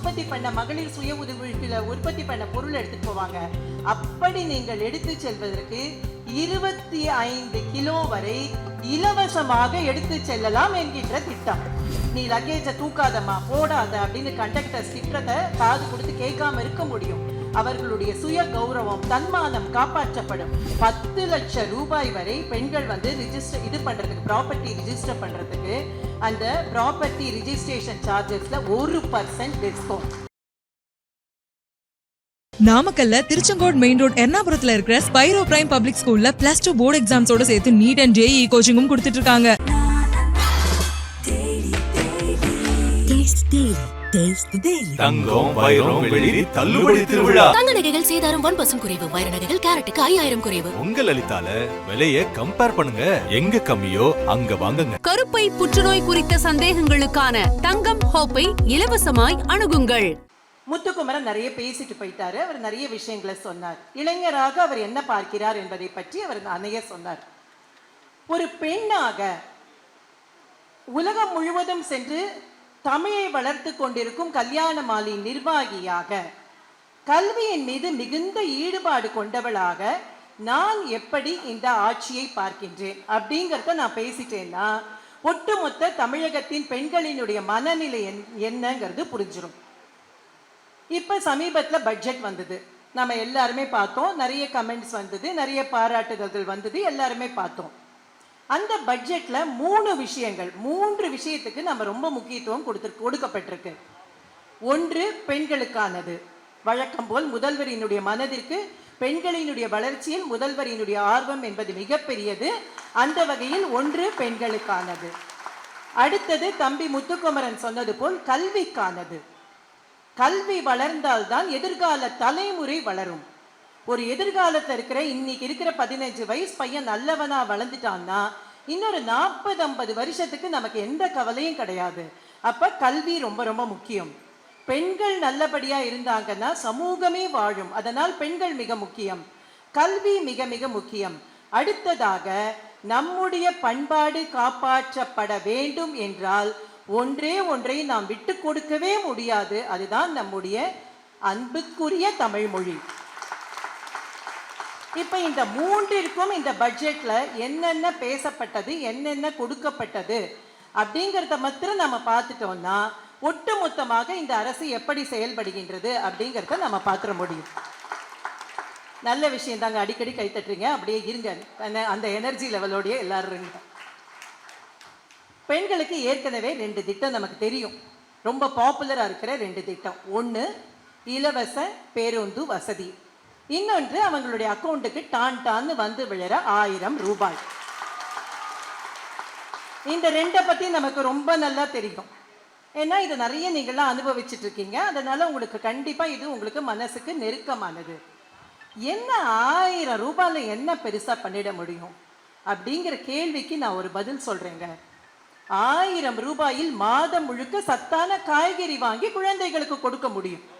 உற்பத்தி பண்ண மகளிர் சுய உதவிக்குள்ள உற்பத்தி பண்ண பொருள் எடுத்துட்டு போவாங்க. அப்படி நீங்கள் எடுத்து செல்வதற்கு இருபத்தி ஐந்து கிலோ வரை இலவசமாக எடுத்து செல்லலாம் என்கின்ற திட்டம். நீ லக்கேஜை தூக்காதம்மா போடாத அப்படின்னு கண்டக்டர் திட்டத்தை காது கொடுத்து கேட்காம இருக்க முடியும். அவர்களுடைய சுய கௌரவம் தன்மானம் காப்பாற்றப்படும். பத்து லட்சம் ரூபாய் வரை பெண்கள் வந்து ரிஜிஸ்டர் இது பண்றதுக்கு ப்ராப்பர்ட்டி ரிஜிஸ்டர் பண்றதுக்கு அந்த ப்ராப்பர்ட்டி ரிஜிஸ்ட்ரேஷன் சார்ஜஸ்ல ஒரு பர்சன்ட் டிஸ்கவுண்ட் நாமக்கல்ல திருச்செங்கோடு மெயின் ரோட் எர்ணாபுரத்துல இருக்கிற ஸ்பைரோ பிரைம் பப்ளிக் ஸ்கூல்ல பிளஸ் டூ போர்டு எக்ஸாம்ஸோட சேர்த்து நீட் அண்ட் ஜேஇ கோச்சிங்கும் கொடுத்துட்டு இருக்காங்க. Taste Daily. Taste the Daily. தங்கம் வைரம் வெளிரி தள்ளுபடி திருவிழா. தங்க நகைகள் சேதாரம் ஒன் பர்சன்ட் குறைவு. வைர நகைகள் கேரட்டுக்கு ஐயாயிரம் குறைவு. உங்க லலிதால விலைய கம்பேர் பண்ணுங்க. எங்க கம்மியோ அங்க வாங்குங்க. கருப்பை புற்றுநோய் குறித்த சந்தேகங்களுக்கான தங்கம் ஹோப்பை இலவசமாய் அணுகுங்கள். முத்துக்குமரன் நிறைய பேசிட்டு போயிட்டாரு. அவர் நிறைய விஷயங்களை சொன்னார். இளைஞராக அவர் என்ன பார்க்கிறார் என்பதை பற்றி அவர் நிறைய சொன்னார். ஒரு பெண்ணாக உலகம் முழுவதும் சென்று தமிழை வளர்த்து கொண்டிருக்கும் கல்யாண மாலை நிர்வாகியாக கல்வியின் மீது மிகுந்த ஈடுபாடு கொண்டவளாக நான் எப்படி இந்த ஆட்சியை பார்க்கின்றேன்? அப்படிங்கிறத நான் பேசிட்டேன்னா ஒட்டுமொத்த தமிழகத்தின் பெண்களினுடைய மனநிலை என்- என்னங்கிறது புரிஞ்சிடும் இப்போ சமீபத்தில் பட்ஜெட் வந்தது. நம்ம எல்லாருமே பார்த்தோம். நிறைய கமெண்ட்ஸ் வந்தது. நிறைய பாராட்டுதல்கள் வந்தது. எல்லாருமே பார்த்தோம். அந்த பட்ஜெட்ல மூணு விஷயங்கள் மூன்று விஷயத்துக்கு நம்ம ரொம்ப முக்கியத்துவம் கொடுத்து கொடுக்கப்பட்டிருக்கு. ஒன்று பெண்களுக்கானது. வழக்கம் போல் முதல்வரினுடைய மனதிற்கு பெண்களினுடைய வளர்ச்சியில் முதல்வரினுடைய ஆர்வம் என்பது மிகப்பெரியது. அந்த வகையில் ஒன்று பெண்களுக்கானது. அடுத்தது தம்பி முத்துக்குமரன் சொன்னது போல் கல்விக்கானது. கல்வி வளர்ந்தால்தான் எதிர்கால தலைமுறை வளரும். ஒரு எதிர்காலத்தில் இருக்கிற இன்னைக்கு இருக்கிற பதினஞ்சு வயசு பையன் நல்லவனா வளர்ந்துட்டான்னா இன்னொரு நாற்பது ஐம்பது வருஷத்துக்கு நமக்கு எந்த கவலையும் கிடையாது. அப்ப கல்வி ரொம்ப ரொம்ப முக்கியம். பெண்கள் நல்லபடியா இருந்தாங்கன்னா சமூகமே வாழும். அதனால் பெண்கள் மிக முக்கியம். கல்வி மிக மிக முக்கியம். அடுத்ததாக நம்முடைய பண்பாடு காப்பாற்றப்பட வேண்டும் என்றால் ஒன்றே ஒன்றை நாம் விட்டு கொடுக்கவே முடியாது. அதுதான் நம்முடைய அன்புக்குரிய தமிழ் மொழி இப்போ இந்த மூன்றிற்கும் இந்த பட்ஜெட்டில் என்னென்ன பேசப்பட்டது என்னென்ன கொடுக்கப்பட்டது அப்படிங்கிறத மாத்திரம் நம்ம பார்த்துட்டோம்னா ஒட்டுமொத்தமாக இந்த அரசு எப்படி செயல்படுகின்றது அப்படிங்கிறத நம்ம பார்த்துட முடியும். நல்ல விஷயம் தாங்க. அடிக்கடி கைத்தட்டுறீங்க அப்படியே இருங்க. அந்த- எனர்ஜி லெவலோடய எல்லாரும் இருங்க. பெண்களுக்கு ஏற்கனவே ரெண்டு திட்டம் நமக்கு தெரியும். ரொம்ப பாப்புலராக இருக்கிற ரெண்டு திட்டம். ஒன்று இலவச பேருந்து வசதி. இன்னொன்று அவங்களுடைய அக்கௌண்ட்டுக்கு டான் டான்னு வந்து விழற ஆயிரம் ரூபாய். இந்த ரெண்டை பத்தி நமக்கு ரொம்ப நல்லா தெரியும். ஏன்னா இது நிறைய நீங்களாம் அனுபவிச்சுட்டு இருக்கீங்க அதனால உங்களுக்கு கண்டிப்பா இது உங்களுக்கு மனசுக்கு நெருக்கமானது. என்ன ஆயிரம் ரூபாயில் என்ன பெருசா பண்ணிட முடியும்? அப்படிங்கிற கேள்விக்கு நான் ஒரு பதில் சொல்றேங்க. ஆயிரம் ரூபாயில் மாதம் முழுக்க சத்தான காய்கறி வாங்கி குழந்தைகளுக்கு கொடுக்க முடியும்.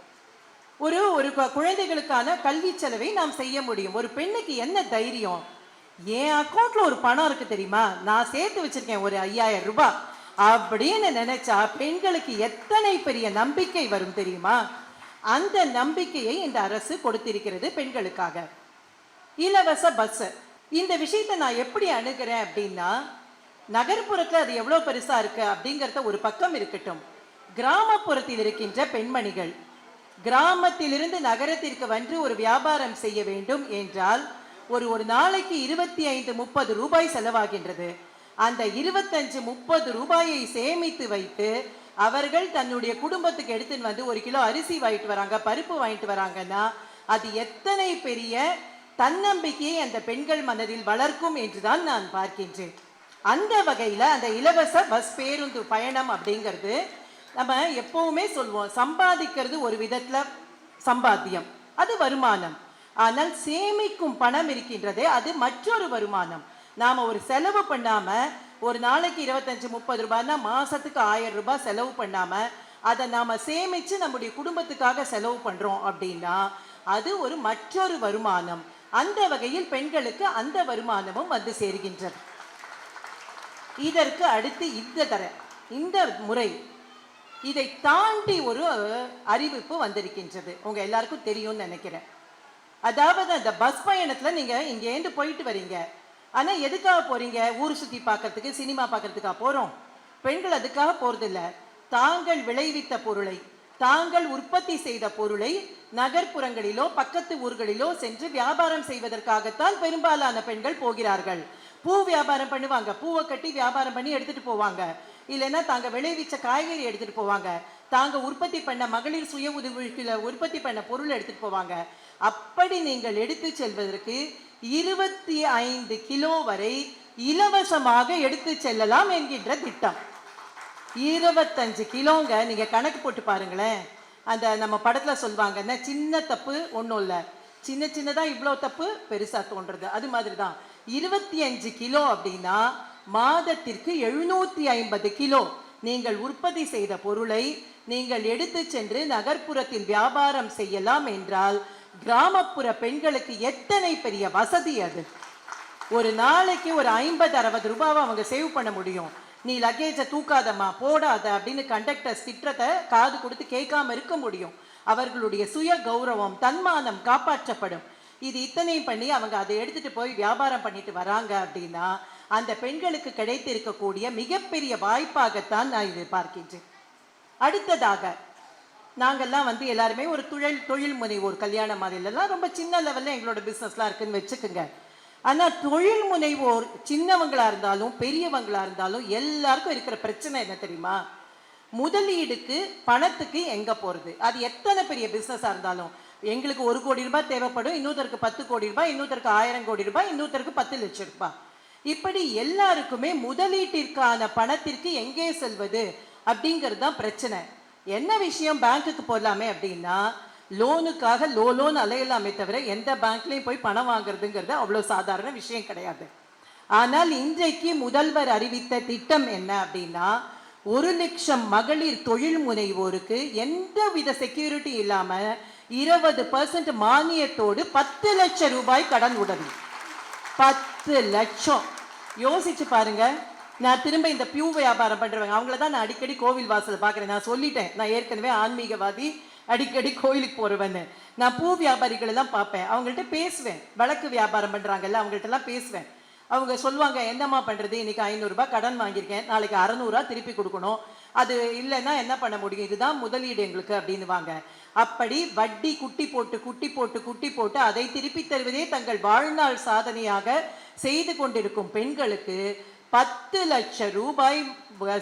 ஒரு ஒரு குழந்தைகளுக்கான கல்வி செலவை நாம் செய்ய முடியும். ஒரு பெண்ணுக்கு என்ன தைரியம்? என் அக்கௌண்ட்ல ஒரு பணம் இருக்கு தெரியுமா? நான் சேர்த்து வச்சிருக்கேன் ஒரு ஐயாயிரம் ரூபாய். அப்படின்னு நினைச்சா பெண்களுக்கு எத்தனை பெரிய நம்பிக்கை வரும் தெரியுமா? அந்த நம்பிக்கையை இந்த அரசு கொடுத்திருக்கிறது பெண்களுக்காக. இலவச பஸ் இந்த விஷயத்தை நான் எப்படி அணுகிறேன் அப்படின்னா நகர்ப்புறத்துல அது எவ்வளவு பெருசா இருக்கு அப்படிங்கறத ஒரு பக்கம் இருக்கட்டும். கிராமப்புறத்தில் இருக்கின்ற பெண்மணிகள் கிராமத்திலிருந்து நகரத்திற்கு வந்து ஒரு வியாபாரம் செய்ய வேண்டும் என்றால் ஒரு ஒரு நாளைக்கு இருபத்தி ஐந்து முப்பது ரூபாய் செலவாகின்றது. அந்த இருபத்தஞ்சு முப்பது ரூபாயை சேமித்து வைத்து அவர்கள் தன்னுடைய குடும்பத்துக்கு எடுத்துன்னு வந்து ஒரு கிலோ அரிசி வாங்கிட்டு வராங்க பருப்பு வாங்கிட்டு வராங்கன்னா அது எத்தனை பெரிய தன்னம்பிக்கையை அந்த பெண்கள் மனதில் வளர்க்கும் என்றுதான் நான் பார்க்கின்றேன். அந்த வகையில் அந்த இலவச பஸ் பேருந்து பயணம் அப்படிங்கிறது நம்ம எப்பவுமே சொல்லுவோம் சம்பாதிக்கிறது ஒரு விதத்தில் சம்பாத்தியம் அது வருமானம். ஆனால் சேமிக்கும் பணம் இருக்கின்றதே அது மற்றொரு வருமானம். நாம் ஒரு செலவு பண்ணாமல் ஒரு நாளைக்கு இருபத்தஞ்சி முப்பது ரூபாய்னா மாதத்துக்கு ஆயிரம் ரூபாய் செலவு பண்ணாமல் அதை நாம் சேமித்து நம்முடைய குடும்பத்துக்காக செலவு பண்ணுறோம் அப்படின்னா அது ஒரு மற்றொரு வருமானம். அந்த வகையில் பெண்களுக்கு அந்த வருமானமும் வந்து சேர்கின்றது. இதற்கு அடுத்து இந்த தர இந்த முறை இதை தாண்டி ஒரு அறிவிப்பு வந்திருக்கின்றது. உங்க எல்லாருக்கும் தெரியும்னு நினைக்கிறேன். அதாவது அந்த பஸ் பயணத்துல நீங்க இங்கேருந்து போயிட்டு வரீங்க. ஆனா எதுக்காக போறீங்க? ஊர் சுத்தி பார்க்கறதுக்கு சினிமா பார்க்கறதுக்காக போறோம். பெண்கள் அதுக்காக போறதில்ல. தாங்கள் விளைவித்த பொருளை தாங்கள் உற்பத்தி செய்த பொருளை நகர்ப்புறங்களிலோ பக்கத்து ஊர்களிலோ சென்று வியாபாரம் செய்வதற்காகத்தான் பெரும்பாலான பெண்கள் போகிறார்கள். பூ வியாபாரம் பண்ணுவாங்க. பூவை கட்டி வியாபாரம் பண்ணி எடுத்துட்டு போவாங்க. இல்லைன்னா தாங்க விளைவிச்ச காய்கறி எடுத்துட்டு போவாங்க. தாங்க உற்பத்தி பண்ண மகளிர் சுய உதவிக்குள்ள உற்பத்தி பண்ண பொருள் எடுத்துட்டு போவாங்க. அப்படி நீங்கள் எடுத்து செல்வதற்கு இருபத்தி ஐந்து கிலோ வரை இலவசமாக எடுத்து செல்லலாம் என்கின்ற திட்டம். இருபத்தஞ்சு கிலோங்க நீங்க கணக்கு போட்டு பாருங்களேன். அந்த நம்ம படத்துல சொல்லுவாங்கன்னா சின்ன தப்பு ஒன்றும் இல்லை. சின்ன சின்னதா இவ்வளோ தப்பு பெருசா தோன்றது. அது மாதிரி தான் இருபத்தி அஞ்சு கிலோ அப்படின்னா மாதத்திற்கு எழுநூத்தி ஐம்பது கிலோ. நீங்கள் உற்பத்தி செய்த பொருளை நீங்கள் எடுத்து சென்று நகர்ப்புறத்தில் வியாபாரம் செய்யலாம் என்றால் கிராமப்புற பெண்களுக்கு எத்தனை பெரிய வசதி அது? ஒரு நாளைக்கு ஒரு ஐம்பது அறுபது ரூபாவை அவங்க சேவ் பண்ண முடியும். நீ லக்கேஜை தூக்காதம்மா போடாத அப்படின்னு கண்டக்டர் திட்டத்தை காது கொடுத்து கேட்காம இருக்க முடியும். அவர்களுடைய சுய கௌரவம் தன்மானம் காப்பாற்றப்படும். இது இத்தனையும் பண்ணி அவங்க அதை எடுத்துட்டு போய் வியாபாரம் பண்ணிட்டு வராங்க அப்படின்னா அந்த பெண்களுக்கு கிடைத்திருக்கக்கூடிய மிகப்பெரிய வாய்ப்பாகத்தான் நான் இதை பார்க்கின்றேன். அடுத்ததாக நாங்கள்லாம் வந்து எல்லாருமே ஒரு தொழில் தொழில் முனைவோர் கல்யாண மாதிரிலாம் ரொம்ப சின்ன லெவலில் எங்களோட பிஸ்னஸ்லாம் இருக்குன்னு வச்சுக்கோங்க. ஆனால் தொழில் முனைவோர் சின்னவங்களாக இருந்தாலும் பெரியவங்களாக இருந்தாலும் எல்லாருக்கும் இருக்கிற பிரச்சனை என்ன தெரியுமா? முதலீடுக்கு பணத்துக்கு எங்கே போகிறது அது எத்தனை பெரிய பிஸ்னஸாக இருந்தாலும். எங்களுக்கு ஒரு கோடி ரூபாய் தேவைப்படும் இன்னொருத்தருக்கு பத்து கோடி ரூபாய் இன்னொருத்தருக்கு ஆயிரம் கோடி ரூபாய் இன்னொருத்தருக்கு பத்து லட்சம் ரூபாய். இப்படி எல்லாருக்குமே முதலீட்டிற்கான பணத்திற்கு எங்கே செல்வது? அப்படிங்கிறது தான் பிரச்சனை. என்ன விஷயம் பேங்க்குக்கு போடலாமே அப்படின்னா லோனுக்காக லோ லோன் அலையலாமே தவிர எந்த பேங்க்லையும் போய் பணம் வாங்குறதுங்கிறது அவ்வளோ சாதாரண விஷயம் கிடையாது. ஆனால் இன்றைக்கு முதல்வர் அறிவித்த திட்டம் என்ன அப்படின்னா ஒரு லட்சம் மகளிர் தொழில் முனைவோருக்கு எந்த வித செக்யூரிட்டி இல்லாம இருபது பர்சன்ட் மானியத்தோடு பத்து லட்சம் ரூபாய் கடன் உதவி. பத்து லட்சம். யோசிச்சு பாருங்க. நான் திரும்ப இந்த பியூ வியாபாரம் பண்றவங்க அவங்கள தான் நான் அடிக்கடி கோவில் வாசல் பார்க்குறேன். நான் சொல்லிட்டேன். நான் ஏற்கனவே ஆன்மீகவாதி அடிக்கடி கோயிலுக்கு போகிறவன்னு நான் பூ வியாபாரிகள் எல்லாம் பார்ப்பேன். அவங்கள்ட்ட பேசுவேன். வழக்கு வியாபாரம் பண்றாங்கல்ல அவங்கள்ட்ட எல்லாம் பேசுவேன். அவங்க சொல்லுவாங்க என்னம்மா பண்றது? இன்னைக்கு ஐநூறுரூபா கடன் வாங்கியிருக்கேன். நாளைக்கு அறநூறுரூவா திருப்பி கொடுக்கணும். அது இல்லைன்னா என்ன பண்ண முடியும்? இதுதான் முதலீடு எங்களுக்கு அப்படின்னுவாங்க. அப்படி வட்டி குட்டி போட்டு குட்டி போட்டு குட்டி போட்டு அதை திருப்பி தருவதே தங்கள் வாழ்நாள் சாதனையாக செய்து கொண்டிருக்கும் பெண்களுக்கு பத்து லட்சம் ரூபாய்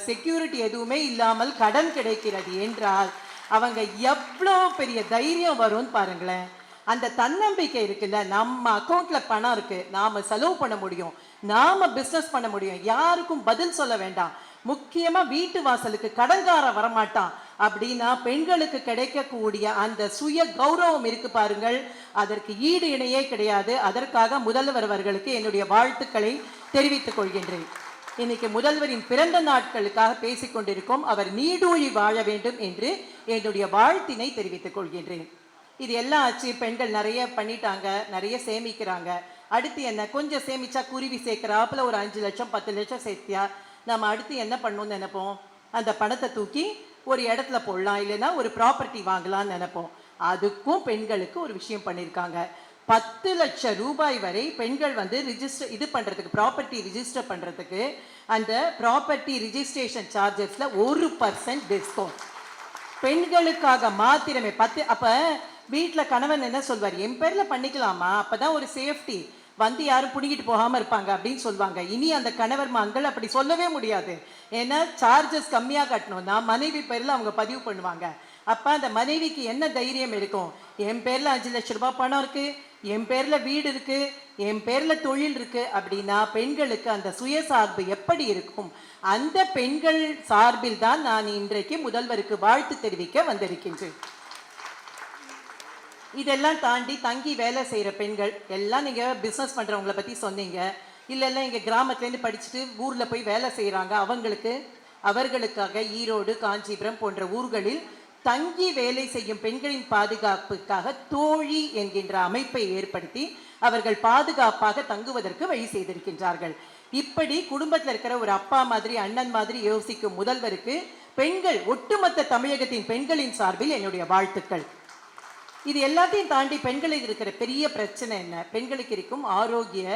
செக்யூரிட்டி எதுவுமே இல்லாமல் கடன் கிடைக்கிறது என்றால் அவங்க எவ்வளோ பெரிய தைரியம் வரும்னு பாருங்களேன். அந்த தன்னம்பிக்கை இருக்குல்ல நம்ம அக்கௌண்ட்ல பணம் இருக்கு நாம செலவு பண்ண முடியும் நாம பிசினஸ் பண்ண முடியும் யாருக்கும் பதில் சொல்ல வேண்டாம். முக்கியமா வீட்டு வாசலுக்கு கடங்கார வரமாட்டான். அப்படின்னா பெண்களுக்கு கிடைக்கக்கூடிய அந்த சுய கௌரவம் இருக்கு பாருங்கள். அதற்கு ஈடு இணையே கிடையாது. அதற்காக முதல்வர் அவர்களுக்கு என்னுடைய வாழ்த்துக்களை தெரிவித்துக் கொள்கின்றேன். இன்னைக்கு முதல்வரின் பிறந்த நாட்களுக்காக பேசிக் கொண்டிருக்கோம் அவர் நீடூழி வாழ வேண்டும் என்று என்னுடைய வாழ்த்தினை தெரிவித்துக் கொள்கின்றேன். இது எல்லாம் ஆச்சு பெண்கள் நிறைய பண்ணிட்டாங்க நிறைய சேமிக்கிறாங்க. அடுத்து என்ன? கொஞ்சம் சேமிச்சா குருவி சேர்க்கிறாப்புல ஒரு அஞ்சு லட்சம் பத்து லட்சம் சேர்த்தியா? நம்ம அடுத்து என்ன பண்ணணும்னு நினைப்போம்? அந்த பணத்தை தூக்கி ஒரு இடத்துல போடலாம் இல்லைன்னா ஒரு ப்ராப்பர்ட்டி வாங்கலாம்னு நினைப்போம். அதுக்கும் பெண்களுக்கு ஒரு விஷயம் பண்ணியிருக்காங்க. பத்து லட்சம் ரூபாய் வரை பெண்கள் வந்து ரிஜிஸ்டர் இது பண்ணுறதுக்கு ப்ராப்பர்ட்டி ரிஜிஸ்டர் பண்ணுறதுக்கு அந்த ப்ராப்பர்ட்டி ரிஜிஸ்ட்ரேஷன் சார்ஜஸில் ஒரு பர்சன்ட் டிஸ்கவுண்ட் பெண்களுக்காக மாத்திரமே பத்து அப்போ வீட்டில் கணவன் என்ன சொல்வார்? என் பேரில் பண்ணிக்கலாமா? அப்போ தான் ஒரு சேஃப்டி. வந்து யாரும் பிடிக்கிட்டு போகாமல் இருப்பாங்க அப்படின்னு சொல்லுவாங்க இனி அந்த கணவர் மங்கள் அப்படி சொல்லவே முடியாது. ஏன்னா சார்ஜஸ் கம்மியாக கட்டணும்னா மனைவி பேரில் அவங்க பதிவு பண்ணுவாங்க. அப்போ அந்த மனைவிக்கு என்ன தைரியம் இருக்கும்? என் பேரில் அஞ்சு லட்சம் ரூபாய் பணம் இருக்குது என் பேரில் வீடு இருக்குது என் பேரில் தொழில் இருக்குது அப்படின்னா பெண்களுக்கு அந்த சுயசார்பு எப்படி இருக்கும்? அந்த பெண்கள் சார்பில் தான் நான் இன்றைக்கு முதல்வருக்கு வாழ்த்து தெரிவிக்க வந்திருக்கின்றேன். இதெல்லாம் தாண்டி தங்கி வேலை செய்கிற பெண்கள் எல்லாம் நீங்கள் பிஸ்னஸ் பண்ணுறவங்கள பற்றி சொன்னீங்க. இல்லை எங்கள் கிராமத்துலேருந்து படிச்சுட்டு ஊரில் போய் வேலை செய்கிறாங்க அவங்களுக்கு அவர்களுக்காக ஈரோடு காஞ்சிபுரம் போன்ற ஊர்களில் தங்கி வேலை செய்யும் பெண்களின் பாதுகாப்புக்காக தோழி என்கின்ற அமைப்பை ஏற்படுத்தி அவர்கள் பாதுகாப்பாக தங்குவதற்கு வழி செய்திருக்கின்றார்கள். இப்படி குடும்பத்தில் இருக்கிற ஒரு அப்பா மாதிரி அண்ணன் மாதிரி யோசிக்கும் முதல்வருக்கு பெண்கள் ஒட்டுமொத்த தமிழகத்தின் பெண்களின் சார்பில் என்னுடைய வாழ்த்துக்கள். இது எல்லாத்தையும் தாண்டி பெண்களுக்கு இருக்கிற பெரிய பிரச்சனை என்ன? பெண்களுக்கு இருக்கும் ஆரோக்கிய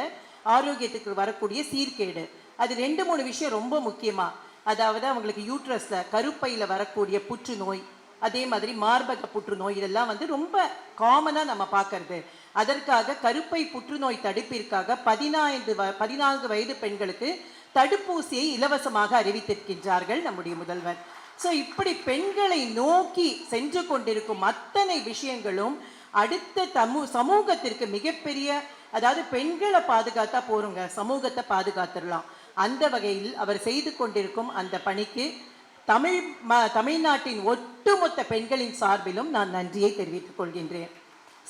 ஆரோக்கியத்துக்கு வரக்கூடிய சீர்கேடு. அது ரெண்டு மூணு விஷயம் ரொம்ப முக்கியமா. அதாவது அவங்களுக்கு யூட்ரஸ்ல கருப்பையில வரக்கூடிய புற்றுநோய் அதே மாதிரி மார்பக புற்றுநோய் இதெல்லாம் வந்து ரொம்ப காமனா நம்ம பார்க்கறது. அதற்காக கருப்பை புற்றுநோய் தடுப்பிற்காக பதினான்கு வ பதினான்கு வயது பெண்களுக்கு தடுப்பூசியை இலவசமாக அறிவித்திருக்கின்றார்கள் நம்முடைய முதல்வர். ஸோ இப்படி பெண்களை நோக்கி சென்று கொண்டிருக்கும் அத்தனை விஷயங்களும் அடுத்த தமு சமூகத்திற்கு மிகப்பெரிய அதாவது பெண்களை பாதுகாத்தா போருங்க சமூகத்தை பாதுகாத்துடலாம். அந்த வகையில் அவர் செய்து கொண்டிருக்கும் அந்த பணிக்கு தமிழ் ம தமிழ்நாட்டின் ஒட்டுமொத்த பெண்களின் சார்பிலும் நான் நன்றியை தெரிவித்துக் கொள்கின்றேன்.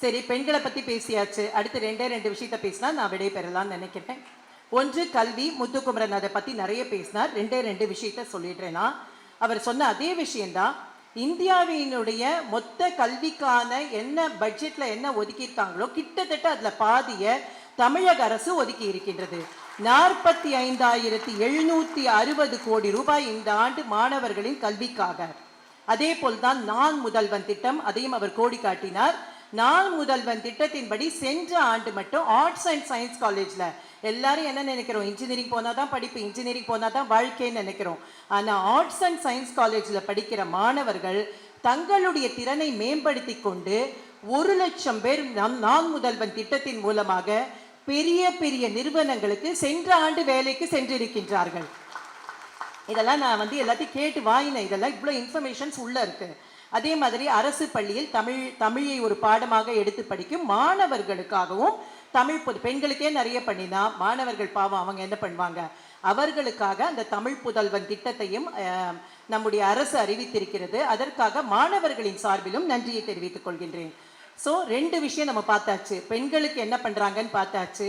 சரி பெண்களை பற்றி பேசியாச்சு. அடுத்து ரெண்டே ரெண்டு விஷயத்த பேசினா நான் விடை பெறலாம்னு நினைக்கிறேன். ஒன்று கல்வி. முத்துக்குமரன் அதை பற்றி நிறைய பேசினார். ரெண்டே ரெண்டு விஷயத்த சொல்லிடுறேன்னா அவர் சொன்ன அதே விஷயம்தான். இந்தியாவினுடைய மொத்த கல்விக்கான என்ன பட்ஜெட்ல என்ன ஒதுக்கியிருக்காங்களோ கிட்டத்தட்ட அதுல பாதிய தமிழக அரசு ஒதுக்கி இருக்கின்றது. நாற்பத்தி ஐந்தாயிரத்தி எழுநூத்தி அறுபது கோடி ரூபாய் இந்த ஆண்டு மாணவர்களின் கல்விக்காக. அதே போல்தான் நான் முதல்வன் திட்டம் அதையும் அவர் கோடி காட்டினார் நான் முதல்வன் திட்டத்தின்படி சென்ற ஆண்டு மட்டும் ஆர்ட்ஸ் அண்ட் சயின்ஸ் காலேஜில் எல்லாரும் என்ன நினைக்கிறோம்? இன்ஜினியரிங் போனால் தான் படிப்பு இன்ஜினியரிங் போனால் தான் வாழ்க்கைன்னு நினைக்கிறோம். ஆனால் ஆர்ட்ஸ் அண்ட் சயின்ஸ் காலேஜில் படிக்கிற மாணவர்கள் தங்களுடைய திறனை மேம்படுத்தி கொண்டு ஒரு லட்சம் பேர் நம் நான் முதல்வன் திட்டத்தின் மூலமாக பெரிய பெரிய நிறுவனங்களுக்கு சென்ற ஆண்டு வேலைக்கு சென்றிருக்கின்றார்கள். இதெல்லாம் நான் வந்து எல்லாத்தையும் கேட்டு வாங்கினேன். இதெல்லாம் இவ்வளோ இன்ஃபர்மேஷன்ஸ் உள்ளே இருக்குது அதே மாதிரி அரசு பள்ளியில் தமிழ் தமிழை ஒரு பாடமாக எடுத்து படிக்கும் மாணவர்களுக்காகவும் தமிழ் புது பெண்களுக்கே நிறைய பண்ணினா மாணவர்கள் பாவம் அவங்க என்ன பண்ணுவாங்க? அவர்களுக்காக அந்த தமிழ் புதல்வன் திட்டத்தையும் நம்முடைய அரசு அறிவித்திருக்கிறது. அதற்காக மாணவர்களின் சார்பிலும் நன்றியை தெரிவித்துக் கொள்கின்றேன். ஸோ ரெண்டு விஷயம் நம்ம பார்த்தாச்சு. பெண்களுக்கு என்ன பண்றாங்கன்னு பார்த்தாச்சு.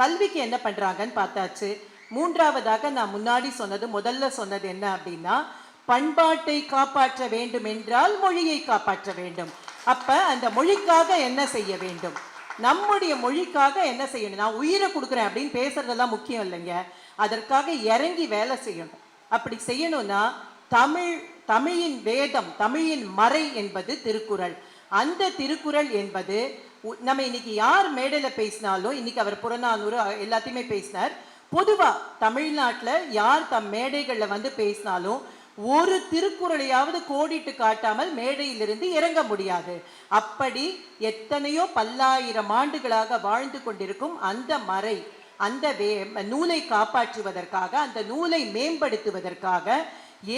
கல்விக்கு என்ன பண்றாங்கன்னு பார்த்தாச்சு. மூன்றாவதாக நான் முன்னாடி சொன்னது முதல்ல சொன்னது என்ன அப்படின்னா பண்பாட்டை காப்பாற்ற வேண்டும் என்றால் மொழியை காப்பாற்ற வேண்டும். அப்ப அந்த மொழிக்காக என்ன செய்ய வேண்டும்? நம்முடைய மொழிக்காக என்ன செய்யணும்? நான் உயிரை கொடுக்குறேன் அப்படின்னு பேசுறதெல்லாம் முக்கியம் இல்லைங்க. அதற்காக இறங்கி வேலை செய்யணும். அப்படி செய்யணும்னா தமிழ் தமிழின் வேதம் தமிழின் மறை என்பது திருக்குறள். அந்த திருக்குறள் என்பது உ- நம்ம இன்னைக்கு யார் மேடையில் பேசினாலும் இன்னைக்கு அவர் புறநானூறு எல்லாத்தையுமே பேசினார். பொதுவாக தமிழ்நாட்டில் யார் தம் மேடைகளில் வந்து பேசினாலும் ஒரு திருக்குறளையாவது கோடிட்டு காட்டாமல் மேடையிலிருந்து இறங்க முடியாது. அப்படி எத்தனையோ பல்லாயிரம் ஆண்டுகளாக வாழ்ந்து கொண்டிருக்கும் அந்த மறை அந்த வே நூலை காப்பாற்றுவதற்காக அந்த நூலை மேம்படுத்துவதற்காக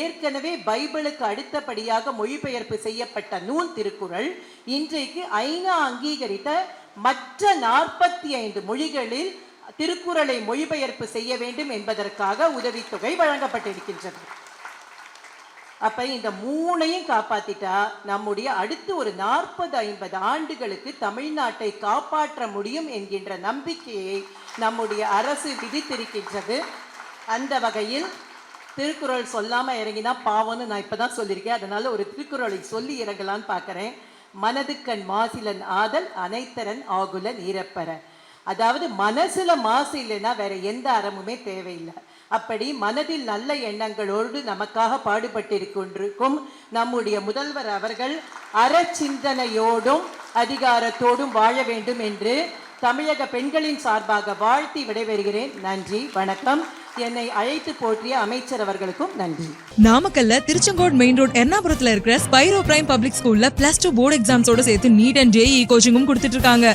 ஏற்கனவே பைபிளுக்கு அடுத்தபடியாக மொழிபெயர்ப்பு செய்யப்பட்ட நூல் திருக்குறள் இன்றைக்கு ஐநா அங்கீகரித்த மற்ற நாற்பத்தி ஐந்து மொழிகளில் திருக்குறளை மொழிபெயர்ப்பு செய்ய வேண்டும் என்பதற்காக உதவித்தொகை வழங்கப்பட்டிருக்கின்றது. அப்ப இந்த மூணையும் காப்பாத்திட்டா நம்முடைய அடுத்து ஒரு நாற்பது ஐம்பது ஆண்டுகளுக்கு தமிழ்நாட்டை காப்பாற்ற முடியும் என்கின்ற நம்பிக்கையை நம்முடைய அரசு விதித்திருக்கின்றது. அந்த வகையில் திருக்குறள் சொல்லாம இறங்கினா பாவம்னு நான் இப்பதான் சொல்லியிருக்கேன். அதனால ஒரு திருக்குறளை சொல்லி இறங்கலான்னு பார்க்குறேன் மனதுக்கண் மாசிலன் ஆதல் அனைத்தரன் ஆகுல நீரப்பற. அதாவது மனசுல மாசு இல்லைன்னா வேற எந்த அறமுமே தேவையில்லை. அப்படி மனதில் நல்ல எண்ணங்களோடு நமக்காக பாடுபட்டிருக்கின்றிருக்கும் நம்முடைய முதல்வர் அவர்கள் அறச்சிந்தனையோடும் அதிகாரத்தோடும் வாழ வேண்டும் என்று தமிழக பெண்களின் சார்பாக வாழ்த்தி விடைபெறுகிறேன். நன்றி வணக்கம். என்னை அழைத்து போற்றிய அமைச்சர் அவர்களுக்கும் நன்றி. நாமக்கல்ல திருச்செங்கோடு மெயின் ரோட் எர்ணாபுரத்துல இருக்கிற ஸ்பைரோ பிரைம் பப்ளிக் ஸ்கூல்ல பிளஸ் டூ போர்டு எக்ஸாம்ஸோட சேர்த்து நீட் அண்ட் ஜேஇ கோச்சிங்கும் கொடுத்துட்டு இருக்காங்க.